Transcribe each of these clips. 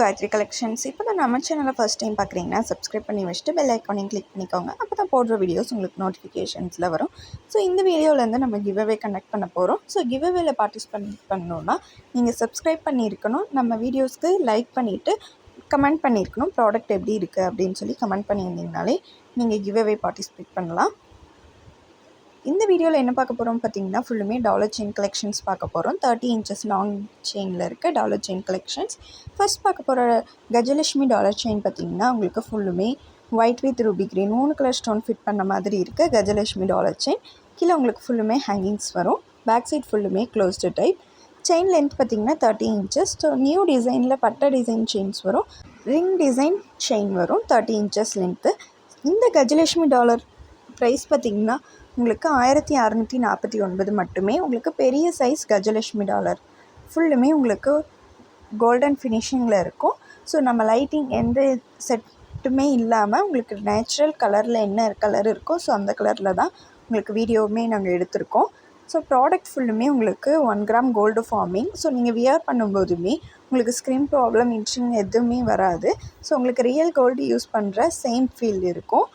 Gayatri collections இப்போ தான் நம்ம சேனலை ஃபஸ்ட் டைம் பார்க்குறீங்கன்னா சப்ஸ்கிரைப் பண்ணி வச்சுட்டு பெல் ஐக்கானையும் கிளிக் பண்ணிக்கோங்க. அப்போ தான் போடுற வீடியோஸ் உங்களுக்கு நோட்டிஃபிகேஷன்ஸில் வரும். ஸோ இந்த வீடியோவிலேருந்து நம்ம கிவ் அவே கண்டக்ட் பண்ண போகிறோம் ஸோ கிவ் அவேல பார்ட்டிசிபேட் பண்ணணுன்னா நீங்கள் சப்ஸ்கிரைப் பண்ணியிருக்கணும் நம்ம வீடியோஸ்க்கு லைக் பண்ணிவிட்டு கமெண்ட் பண்ணியிருக்கணும் ப்ராடக்ட் எப்படி இருக்குது அப்படின்னு சொல்லி கமெண்ட் பண்ணியிருந்தீங்கனாலே நீங்கள் கிவ் அவே பார்ட்டிசிபேட் பண்ணலாம். இந்த வீடியோவில் என்ன பார்க்க போகிறோம் பார்த்தீங்கன்னா ஃபுல்லுமே டாலர் செயின் கலெக்ஷன்ஸ் பார்க்க போகிறோம் தேர்ட்டி இன்ச்சஸ் லாங் செயினில் இருக்க டாலர் செயின் கலெக்ஷன்ஸ் ஃபர்ஸ்ட் பார்க்க போகிற கஜலட்சுமி டாலர் செயின் பார்த்தீங்கன்னா உங்களுக்கு ஃபுல்லுமே ஒயிட் வித் ரூபி கிரீன் மூணு கலர் ஸ்டோன் ஃபிட் பண்ண மாதிரி இருக்க. கஜலட்சுமி டாலர் செயின் கீழே உங்களுக்கு ஃபுல்லுமே ஹேங்கிங்ஸ் வரும். பேக் சைட் ஃபுல்லுமே க்ளோஸ்டு டைப் செயின் லென்த் பார்த்தீங்கன்னா தேர்ட்டி இன்ச்சஸ் ஸோ நியூ டிசைனில் பட்டை டிசைன் செயின்ஸ் வரும். ரிங் டிசைன் செயின் வரும் தேர்ட்டி இன்ச்சஸ் லென்த்து இந்த கஜலட்சுமி டாலர் ப்ரைஸ் பார்த்திங்கன்னா உங்களுக்கு ஆயிரத்தி அறநூற்றி நாற்பத்தி ஒன்பது மட்டுமே உங்களுக்கு பெரிய சைஸ் கஜலட்சுமி டாலர் ஃபுல்லுமே உங்களுக்கு கோல்டன் ஃபினிஷிங்கில் இருக்கும். ஸோ நம்ம லைட்டிங் எந்த செட்டுமே இல்லாமல் உங்களுக்கு நேச்சுரல் கலரில் என்ன கலர் இருக்கோ ஸோ அந்த கலரில் தான் உங்களுக்கு வீடியோவுமே நாங்கள் எடுத்திருக்கோம். ஸோ ப்ராடக்ட் ஃபுல்லுமே உங்களுக்கு one gram gold forming so நீங்கள் வியர் பண்ணும்போதுமே உங்களுக்கு ஸ்க்ரீன் ப்ராப்ளம் இன்ச்சிங் எதுவுமே வராது. ஸோ உங்களுக்கு ரியல் கோல்டு யூஸ் பண்ணுற சேம் ஃபீல் இருக்கும்.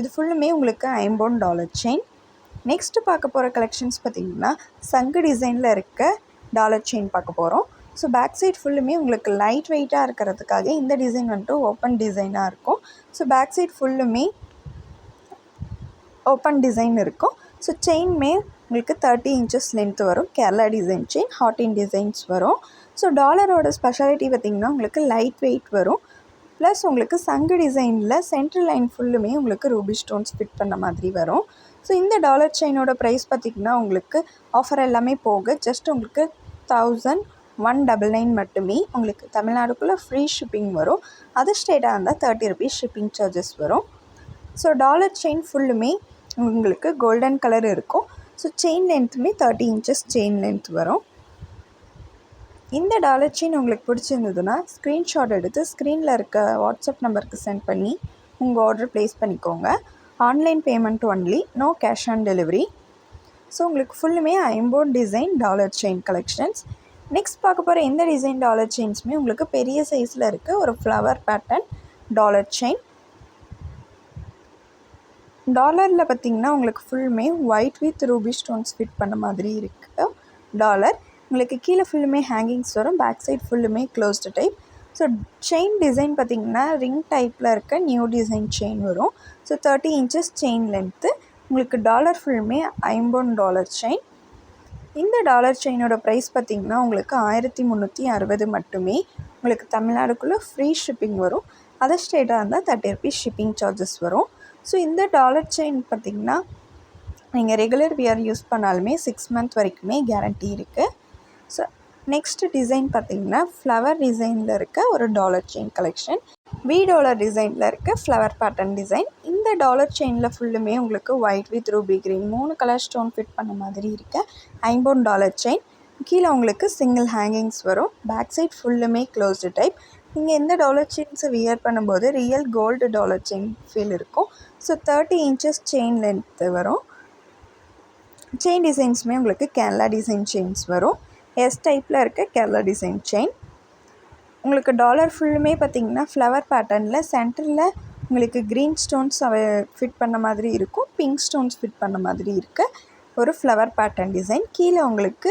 இது ஃபுல்லுமே உங்களுக்கு ஐம்போன் டாலர் செயின் நெக்ஸ்ட்டு பார்க்க போகிற கலெக்ஷன்ஸ் பார்த்திங்கன்னா சங்கு டிசைனில் இருக்க டாலர் செயின் பார்க்க போகிறோம் ஸோ பேக் சைட் ஃபுல்லுமே உங்களுக்கு லைட் வெயிட்டாக இருக்கிறதுக்காக இந்த டிசைன் வந்துட்டு ஓப்பன் டிசைனாக இருக்கும். ஸோ பேக் சைட் ஃபுல்லுமே ஓப்பன் டிசைன் இருக்கும். ஸோ செயின்மே உங்களுக்கு தேர்ட்டி இன்ச்சஸ் லென்த் வரும். கேரளா டிசைன் செயின் ஹாட்டின் டிசைன்ஸ் வரும். ஸோ டாலரோட ஸ்பெஷாலிட்டி பார்த்திங்கன்னா உங்களுக்கு லைட் வெயிட் வரும். ப்ளஸ் உங்களுக்கு சங்கு டிசைனில் சென்ட்ரல் லைன் ஃபுல்லுமே உங்களுக்கு ரூபி ஸ்டோன்ஸ் ஃபிட் பண்ண மாதிரி வரும். ஸோ இந்த டாலர் செயினோட ப்ரைஸ் பார்த்திங்கன்னா உங்களுக்கு ஆஃபர் எல்லாமே போக ஜஸ்ட் உங்களுக்கு தௌசண்ட் ஒன் டபுள் நைன் மட்டுமே உங்களுக்கு தமிழ்நாடுக்குள்ளே ஃப்ரீ ஷிப்பிங் வரும். அதர் ஸ்டேட்டாக இருந்தால் தேர்ட்டி ருபீஸ் ஷிப்பிங் சார்ஜஸ் வரும். ஸோ டாலர் செயின் ஃபுல்லுமே உங்களுக்கு கோல்டன் கலர் இருக்கும். ஸோ செயின் லென்த்துமே தேர்ட்டி இன்ச்சஸ் செயின் லென்த் வரும். இந்த டாலர் செயின் உங்களுக்கு பிடிச்சிருந்ததுன்னா ஸ்க்ரீன்ஷாட் எடுத்து ஸ்க்ரீனில் இருக்க வாட்ஸ்அப் நம்பருக்கு சென்ட் பண்ணி உங்கள் ஆர்டர் ப்ளேஸ் பண்ணிக்கோங்க. Online payment only no cash on delivery so உங்களுக்கு ஃபுல்லுமே import design dollar chain collections next பார்க்க போகிற எந்த டிசைன் டாலர் செயின்ஸுமே உங்களுக்கு பெரிய சைஸில் இருக்குது ஒரு ஃப்ளவர் பேட்டர்ன் டாலர் செயின் டாலரில் பார்த்திங்கன்னா உங்களுக்கு ஃபுல்லுமே white with ruby stones fit பண்ண மாதிரி இருக்குது டாலர் உங்களுக்கு கீழே ஃபுல்லுமே ஹேங்கிங்ஸ் வரும். பேக் சைட் ஃபுல்லுமே closed type so chain design பார்த்திங்கன்னா ரிங் டைப்பில் இருக்க நியூ டிசைன் செயின் வரும். So thirty inches chain length உங்களுக்கு டாலர் ஃபுல்லுமே ஐம்பொன் டாலர் செயின் இந்த டாலர் செயினோட ப்ரைஸ் பார்த்திங்கன்னா உங்களுக்கு ஆயிரத்தி முந்நூற்றி அறுபது மட்டுமே. உங்களுக்கு தமிழ்நாடுக்குள்ளே ஃப்ரீ ஷிப்பிங் வரும். அதர் ஸ்டேட்டாக இருந்தால் தேர்ட்டி ருபீஸ் ஷிப்பிங் சார்ஜஸ் வரும். ஸோ இந்த டாலர் செயின் பார்த்திங்கன்னா நீங்கள் ரெகுலர் வியர் யூஸ் பண்ணாலுமே சிக்ஸ் மந்த் வரைக்குமே கேரண்டி இருக்குது ஸோ நெக்ஸ்ட் டிசைன் பார்த்திங்கன்னா ஃப்ளவர் டிசைனில் இருக்க ஒரு dollar chain collection V dollar டிசைனில் இருக்க ஃப்ளவர் பேட்டர்ன் டிசைன் இந்த டாலர் செயினில் ஃபுல்லுமே உங்களுக்கு ஒயிட் வித் ரூபி க்ரீன் மூணு கலர் ஸ்டோன் ஃபிட் பண்ண மாதிரி இருக்க ஐம்போன் டாலர் செயின் கீழே உங்களுக்கு சிங்கிள் ஹேங்கிங்ஸ் வரும். பேக் சைட் ஃபுல்லுமே க்ளோஸ்டு டைப் நீங்கள் எந்த டாலர் செயின்ஸை வியர் பண்ணும்போது real gold dollar chain feel இருக்கும். So thirty inches chain length வரும். செயின் டிசைன்ஸுமே உங்களுக்கு கேரளா டிசைன் செயின்ஸ் வரும். எஸ் டைப்பில் இருக்க கேரளா டிசைன் செயின் உங்களுக்கு டாலர் ஃபுல்லுமே பார்த்திங்கன்னா ஃப்ளவர் பேட்டர்னில் சென்டரில் உங்களுக்கு க்ரீன் ஸ்டோன்ஸ் ஃபிட் பண்ண மாதிரி இருக்கும். பிங்க் ஸ்டோன்ஸ் ஃபிட் பண்ண மாதிரி இருக்க ஒரு ஃப்ளவர் பேட்டர்ன் டிசைன் கீழே உங்களுக்கு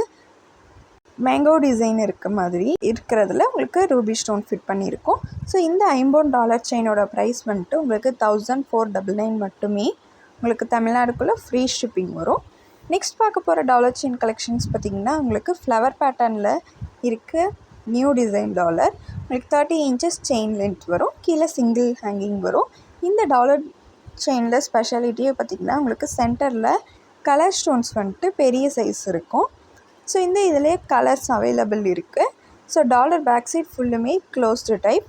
மேங்கோ டிசைன் இருக்க மாதிரி இருக்கிறதுல உங்களுக்கு ரூபி ஸ்டோன் ஃபிட் பண்ணியிருக்கும். ஸோ இந்த ஐம்போன் டாலர் செயினோட ப்ரைஸ் வந்துட்டு உங்களுக்கு தௌசண்ட் ஃபோர் டபுள் நைன் மட்டுமே உங்களுக்கு தமிழ்நாடுக்குள்ளே ஃப்ரீ ஷிப்பிங் வரும். நெக்ஸ்ட் பார்க்க போகிற டாலர் செயின் கலெக்ஷன்ஸ் பார்த்திங்கன்னா உங்களுக்கு ஃப்ளவர் பேட்டர்னில் இருக்க. நியூ டிசைன் டாலர் உங்களுக்கு தேர்ட்டி இன்ச்சஸ் செயின் லென்த் வரும். கீழே சிங்கிள் ஹேங்கிங் வரும். இந்த டாலர் செயினில் ஸ்பெஷாலிட்டியே பார்த்திங்கன்னா உங்களுக்கு சென்டரில் கலர் ஸ்டோன்ஸ் வந்துட்டு பெரிய சைஸ் இருக்கும். ஸோ இந்த இதிலே கலர்ஸ் அவைலபிள் இருக்குது ஸோ டாலர் பேக் சைட் ஃபுல்லுமே க்ளோஸ்டு டைப்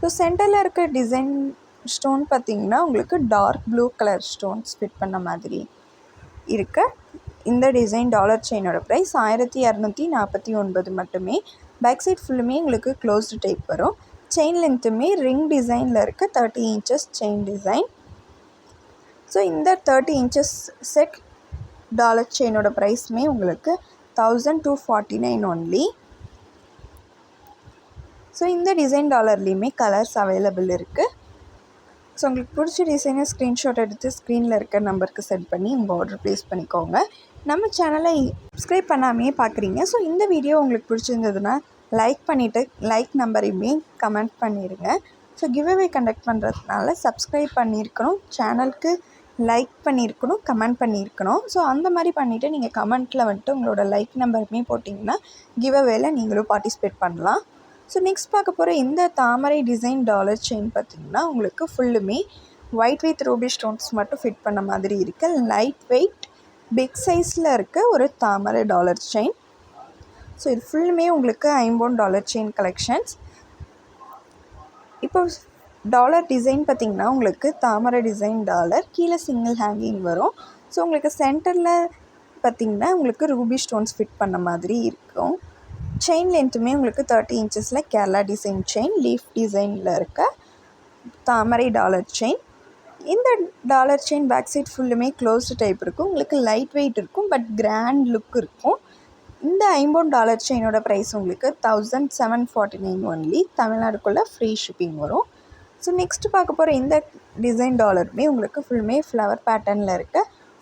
ஸோ சென்டரில் இருக்க டிசைன் ஸ்டோன் பார்த்திங்கன்னா உங்களுக்கு dark blue colour stones fit பண்ண மாதிரி. இருக்க. இந்த டிசைன் டாலர் செயினோட ப்ரைஸ் ஆயிரத்தி இரநூத்தி நாற்பத்தி ஒன்பது மட்டுமே. பேக் சைட் ஃபுல்லுமே உங்களுக்கு க்ளோஸ்டு டைப் வரும். செயின் லென்த்துமே ரிங் டிசைனில் இருக்க thirty inches chain design so இந்த தேர்ட்டி இன்ச்சஸ் செட் டாலர் செயினோட ப்ரைஸுமே உங்களுக்கு thousand two forty nine only so இந்த டிசைன் டாலர்லேயுமே கலர்ஸ் அவைலபிள் இருக்குது ஸோ உங்களுக்கு பிடிச்ச டிசைனை ஸ்க்ரீன்ஷாட் எடுத்து ஸ்க்ரீனில் இருக்க நம்பருக்கு சென்ட் பண்ணி உங்கள் ஆர்டர் ப்ளேஸ் பண்ணிக்கோங்க. நம்ம சேனலை சப்ஸ்கிரைப் பண்ணாமையே பார்க்குறீங்க ஸோ இந்த வீடியோ உங்களுக்கு பிடிச்சிருந்ததுன்னா லைக் பண்ணிவிட்டு லைக் நம்பரையுமே கமெண்ட் பண்ணிடுங்க ஸோ கிவ்அவே கண்டக்ட் பண்ணுறதுனால சப்ஸ்கிரைப் பண்ணியிருக்கணும். சேனலுக்கு லைக் பண்ணியிருக்கணும் கமெண்ட் பண்ணியிருக்கணும். ஸோ அந்த மாதிரி பண்ணிவிட்டு நீங்கள் கமெண்ட்டில் வந்துட்டு உங்களோட லைக் நம்பருமே போட்டிங்கன்னா கிவ்அவேல நீங்களும் பார்ட்டிசிபேட் பண்ணலாம். ஸோ நெக்ஸ்ட் பார்க்க போகிற இந்த தாமரை டிசைன் டாலர் செயின் பார்த்திங்கன்னா உங்களுக்கு ஃபுல்லுமே ஒயிட் வித் ரூபி ஸ்டோன்ஸ் மட்டும் ஃபிட் பண்ண மாதிரி இருக்குது லைட் வெயிட் பிக் சைஸில் இருக்க ஒரு தாமரை டாலர் செயின் ஸோ இது ஃபுல்லுமே உங்களுக்கு ஐம்பொன் டாலர் செயின் கலெக்ஷன்ஸ் இப்போ டாலர் டிசைன் பார்த்திங்கன்னா உங்களுக்கு தாமரை டிசைன் டாலர் கீழே சிங்கிள் ஹேங்கிங் வரும். ஸோ உங்களுக்கு சென்டரில் பார்த்திங்கன்னா உங்களுக்கு ரூபி ஸ்டோன்ஸ் ஃபிட் பண்ண மாதிரி இருக்கும். செயின் லென்த்துமே உங்களுக்கு தேர்ட்டி இன்ச்சஸில் கேரளா டிசைன் செயின் லீஃப் டிசைனில் இருக்க தாமரை டாலர் செயின் இந்த டாலர் செயின் பேக் சைட் ஃபுல்லுமே க்ளோஸ்டு டைப் இருக்கும். உங்களுக்கு லைட் வெயிட் இருக்கும் பட் கிராண்ட் லுக் இருக்கும். இந்த ஐம்பொன் டாலர் செயினோட ப்ரைஸ் உங்களுக்கு thousand seven forty nine only தமிழ்நாடுக்குள்ளே free shipping வரும். ஸோ நெக்ஸ்ட்டு பார்க்க போகிற இந்த டிசைன் டாலருமே உங்களுக்கு ஃபுல்மே ஃப்ளவர் பேட்டர்னில் இருக்க.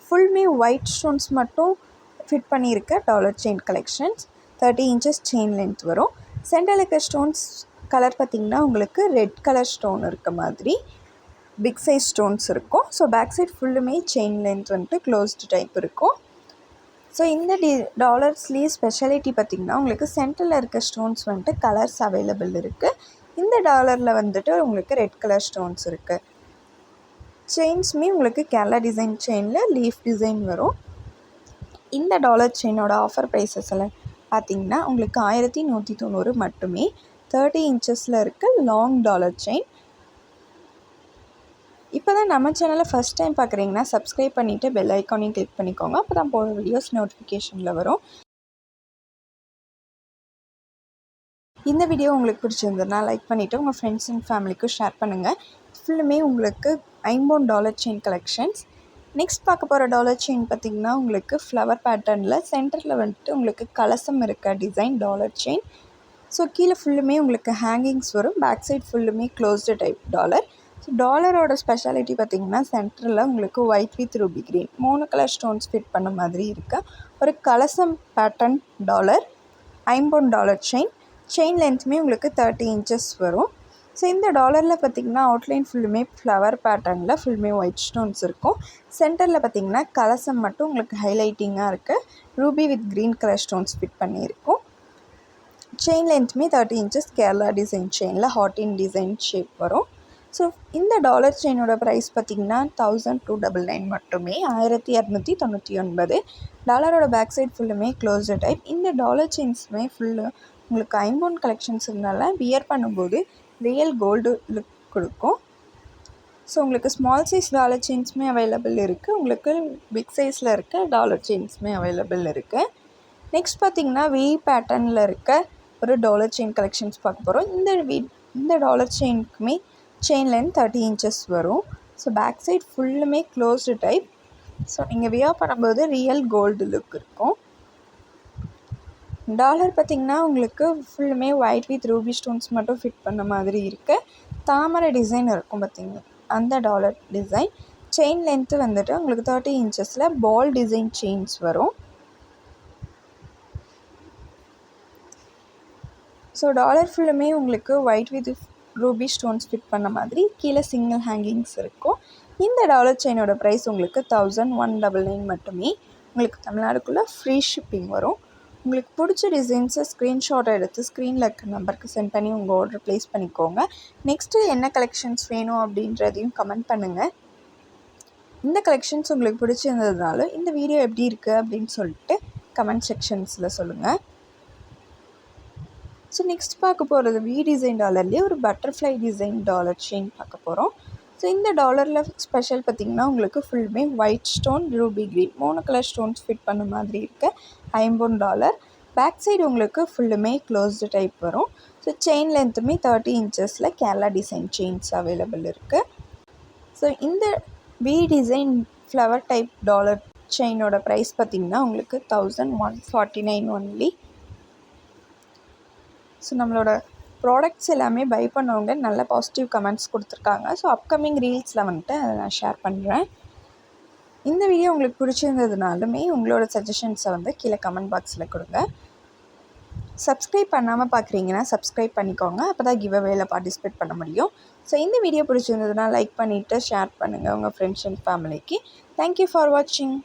ஃபுல்மே ஒயிட் ஸ்டோன்ஸ் மட்டும் ஃபிட் பண்ணியிருக்க dollar chain collections thirty inches chain length வரும். சென்டரில் இருக்கிற ஸ்டோன்ஸ் கலர் பார்த்திங்கன்னா உங்களுக்கு ரெட் கலர் ஸ்டோன் இருக்க மாதிரி பிக் சைஸ் ஸ்டோன்ஸ் இருக்கும். ஸோ பேக் சைட் ஃபுல்லுமே செயின் லென்த் வந்துட்டு க்ளோஸ்டு டைப் இருக்கும். ஸோ இந்த டி டாலர்ஸ்லேயே ஸ்பெஷாலிட்டி பார்த்திங்கன்னா உங்களுக்கு சென்டரில் இருக்க ஸ்டோன்ஸ் வந்துட்டு கலர்ஸ் அவைலபிள் இருக்குது இந்த டாலரில் வந்துட்டு உங்களுக்கு ரெட் கலர் ஸ்டோன்ஸ் இருக்குது செயின்ஸுமே உங்களுக்கு கேரளா டிசைன் செயினில் லீஃப் டிசைன் வரும். இந்த டாலர் செயினோட ஆஃபர் ப்ரைஸஸ் எல்லாம் பார்த்திங்கன்னா உங்களுக்கு ஆயிரத்தி நூற்றி தொண்ணூறு மட்டுமே தேர்ட்டி இன்ச்சஸில் இருக்க லாங் டாலர் செயின் இப்போ தான் நம்ம சேனலை ஃபஸ்ட் டைம் பார்க்குறீங்கன்னா சப்ஸ்கிரைப் பண்ணிவிட்டு பெல் ஐக்கானையும் கிளிக் பண்ணிக்கோங்க. அப்போ தான் போகிற வீடியோஸ் நோட்டிஃபிகேஷனில் வரும். இந்த வீடியோ உங்களுக்கு பிடிச்சிருந்ததுனா லைக் பண்ணிவிட்டு உங்கள் ஃப்ரெண்ட்ஸ் அண்ட் ஃபேமிலிக்கும் ஷேர் பண்ணுங்கள் ஃபுல்லுமே உங்களுக்கு ஐம்போன் டாலர் செயின் கலெக்ஷன்ஸ் நெக்ஸ்ட் பார்க்க போகிற டாலர் செயின் பார்த்திங்கன்னா உங்களுக்கு ஃப்ளவர் பேட்டர்னில் சென்டரில் வந்துட்டு உங்களுக்கு கலசம் இருக்க டிசைன் டாலர் செயின் ஸோ கீழே ஃபுல்லுமே உங்களுக்கு ஹேங்கிங்ஸ் வரும். பேக் சைட் ஃபுல்லுமே க்ளோஸ்டு டைப் டாலர் ஸோ டாலரோட ஸ்பெஷாலிட்டி பார்த்திங்கன்னா சென்டரில் உங்களுக்கு ஒயிட் வித் ரூபி க்ரீன் மூணு கலர் ஸ்டோன்ஸ் ஃபிட் பண்ண மாதிரி இருக்க. ஒரு கலசம் பேட்டர்ன் டாலர் ஐம்போன் டாலர் செயின் செயின் லென்த்துமே உங்களுக்கு தேர்ட்டி இன்ச்சஸ் வரும். ஸோ இந்த டாலரில் பார்த்திங்கன்னா அவுட்லைன் ஃபுல்லுமே ஃப்ளவர் பேட்டர்னில் ஃபுல்லுமே ஒயிட் ஸ்டோன்ஸ் இருக்கும். சென்டரில் பார்த்திங்கன்னா கலசம் மட்டும் உங்களுக்கு ஹைலைட்டிங்காக இருக்குது ruby with green colour stones fit பண்ணியிருக்கும். Chain லென்த்துமே தேர்ட்டி இன்ச்சஸ் கேரளா டிசைன் செயினில் ஹாட்டின் டிசைன் ஷேப் வரும். ஸோ இந்த டாலர் செயினோட ப்ரைஸ் பார்த்திங்கன்னா தௌசண்ட் டூ டபுள் நைன் மட்டுமே ஆயிரத்தி இரநூத்தி தொண்ணூற்றி ஒன்பது. டாலரோட பேக் சைட் ஃபுல்லுமே க்ளோஸ்டு டைப் இந்த டாலர் செயின்ஸுமே ஃபுல்லு உங்களுக்கு ஐம்போன் கலெக்ஷன்ஸுனால வியர் பண்ணும்போது ரியல் கோல்டு லுக் கொடுக்கும். ஸோ உங்களுக்கு ஸ்மால் சைஸ் டாலர் செயின்ஸுமே அவைலபிள் இருக்குது உங்களுக்கு பிக் சைஸில் இருக்க டாலர் செயின்ஸுமே அவைலபிள் இருக்குது நெக்ஸ்ட் பார்த்திங்கன்னா வி பேட்டர்னில் இருக்க ஒரு டாலர் செயின் கலெக்ஷன்ஸ் பார்க்க போகிறோம் இந்த வி இந்த டாலர் செயினுக்குமே செயின் லென்த் தேர்ட்டி இன்ச்சஸ் வரும். ஸோ பேக் சைட் ஃபுல்லுமே க்ளோஸ்டு டைப் ஸோ நீங்கள் வியா பண்ணும்போது ரியல் கோல்டு லுக் இருக்கும். டாலர் பார்த்திங்கன்னா உங்களுக்கு ஃபுல்லுமே ஒயிட் வித் ரூபி ஸ்டோன்ஸ் மட்டும் ஃபிட் பண்ண மாதிரி இருக்குது தாமரை டிசைன் இருக்கும் பார்த்திங்க. அந்த டாலர் டிசைன் செயின் லென்த்து வந்துட்டு உங்களுக்கு தேர்ட்டி இன்ச்சஸில் பால் டிசைன் செயின்ஸ் வரும். ஸோ டாலர் ஃபுல்லுமே உங்களுக்கு white with ruby stones fit பண்ண மாதிரி கீழே சிங்கிள் ஹேங்கிங்ஸ் இருக்கும். இந்த டாலர் செயினோட ப்ரைஸ் உங்களுக்கு தௌசண்ட் ஒன் டபுள் நைன் மட்டுமே. உங்களுக்கு தமிழ்நாடுக்குள்ளே ஃப்ரீ ஷிப்பிங் வரும். உங்களுக்கு பிடிச்ச டிசைன்ஸை ஸ்க்ரீன்ஷாட்டை எடுத்து ஸ்க்ரீனில் இருக்க நம்பருக்கு சென்ட் பண்ணி உங்கள் ஆர்டர் ப்ளேஸ் பண்ணிக்கோங்க. நெக்ஸ்ட்டு என்ன கலெக்ஷன்ஸ் வேணும் அப்படின்றதையும் கமெண்ட் பண்ணுங்கள் இந்த கலெக்ஷன்ஸ் உங்களுக்கு பிடிச்சிருந்ததுனால இந்த வீடியோ எப்படி இருக்குது அப்படின்னு சொல்லிட்டு கமெண்ட் செக்ஷன்ஸில் சொல்லுங்கள் ஸோ நெக்ஸ்ட் பார்க்க போகிறது வி டிசைன் டாலர்லேயே ஒரு பட்டர்ஃப்ளை டிசைன் டாலர் செயின் பார்க்க போகிறோம் ஸோ இந்த டாலரில் ஸ்பெஷல் பார்த்திங்கன்னா உங்களுக்கு ஃபுல்லுமே ஒயிட் ஸ்டோன் ரூபி க்ரீன் மூணு கலர் ஸ்டோன்ஸ் ஃபிட் பண்ண மாதிரி இருக்குது ஐம்பது டாலர் பேக் சைடு உங்களுக்கு ஃபுல்லுமே க்ளோஸ்டு டைப் வரும். ஸோ செயின் லென்த்துமே தேர்ட்டி இன்ச்சஸில் கேரளா டிசைன் செயின்ஸ் அவைலபிள் இருக்குது ஸோ இந்த V design flower type dollar செயினோட price பார்த்திங்கன்னா உங்களுக்கு thousand one forty nine only so நம்மளோட ப்ராடக்ட்ஸ் எல்லாமே பை பண்ணவங்க நல்ல பாசிட்டிவ் கமெண்ட்ஸ் கொடுத்துருக்காங்க. ஸோ அப்கமிங் ரீல்ஸில் வந்துட்டு அதை நான் ஷேர் பண்ணுறேன் இந்த வீடியோ உங்களுக்கு பிடிச்சிருந்ததுனாலுமே உங்களோட சஜஷன்ஸை வந்து கீழே கமெண்ட் பாக்ஸில் கொடுங்க. சப்ஸ்கிரைப் பண்ணாமல் பார்க்குறீங்கன்னா சப்ஸ்கிரைப் பண்ணிக்கோங்க. அப்போ தான் கிவ் அவேல பார்ட்டிசிபேட் பண்ண முடியும். ஸோ இந்த வீடியோ பிடிச்சிருந்ததுன்னா லைக் பண்ணிவிட்டு ஷேர் பண்ணுங்கள் உங்கள் ஃப்ரெண்ட்ஸ் அண்ட் ஃபேமிலிக்கு தேங்க்யூ ஃபார் வாட்சிங்